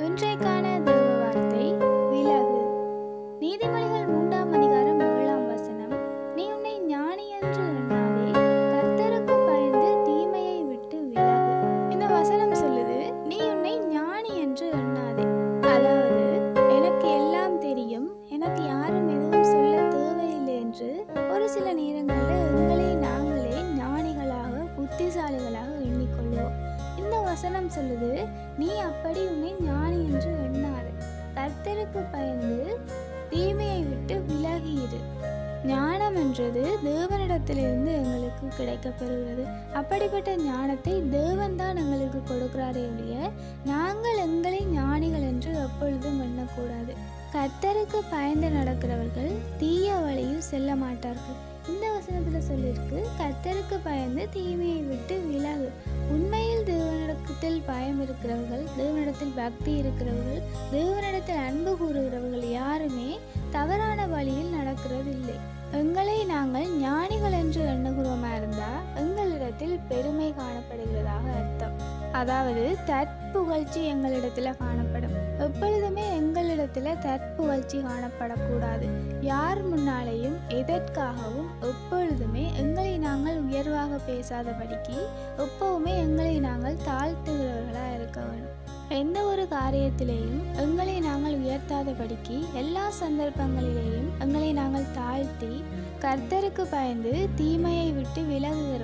ஒன்றை காணது. வசனம் சொல்லுது நீ அப்படி உன்னை ஞானி என்று எண்ணாரு கர்த்தருக்கு பயந்து தீமையை விட்டு விலகியிரு. ஞானம் என்றது தேவனிடத்திலிருந்து எங்களுக்கு கிடைக்கப்பெறுகிறது அப்படிப்பட்ட ஞானத்தை தேவன் தான் எங்களுக்கு கொடுக்கிறாரே ஒழிய நாங்கள் எங்களை ஞானிகள் என்று எப்பொழுதும் எண்ணக்கூடாது. கர்த்தருக்கு பயந்து நடக்கிறவர்கள் தீய வழியில் செல்ல மாட்டார்கள். இந்த வசனத்தில் சொல்லியிருக்கு கர்த்தருக்கு பயந்து தீமையை விட்டு விலகு. உண்மையில் தேவனிடத்தில் பயம் இருக்கிறவர்கள் தேவனிடத்தில் பக்தி இருக்கிறவர்கள் தேவனிடத்தில் அன்பு கூறுகிறவர்கள் யாருமே தவறான வழியில் நடக்கிறது இல்லை எங்களை நாங்கள் ஞானிகள் என்று எண்ணுகிறோமா இருந்தால் எங்களிடத்தில் பெருமை காணப்படுகிறதாக அர்த்தம். அதாவது தற்புகழ்ச்சி எங்களிடத்தில் காணப்படும். எப்பொழுதுமே எங்களிடத்தில் தற்புகழ்ச்சி காணப்படக்கூடாது. யார் முன்னாலேயும் எதற்காகவும் எப்பொழுதுமே எங்களை நாங்கள் உயர்வாக பேசாதபடிக்கு எப்பவுமே எங்களை நாங்கள் தாழ்த்துகிறவர்களாக இருக்க வேண்டும். எந்த ஒரு காரியத்திலேயும் எங்களை நாங்கள் உயர்த்தாதபடிக்கு எல்லா சந்தர்ப்பங்களிலேயும் எங்களை நாங்கள் தாழ்த்தி கர்த்தருக்கு பயந்து தீமையை விட்டு விலகுகிற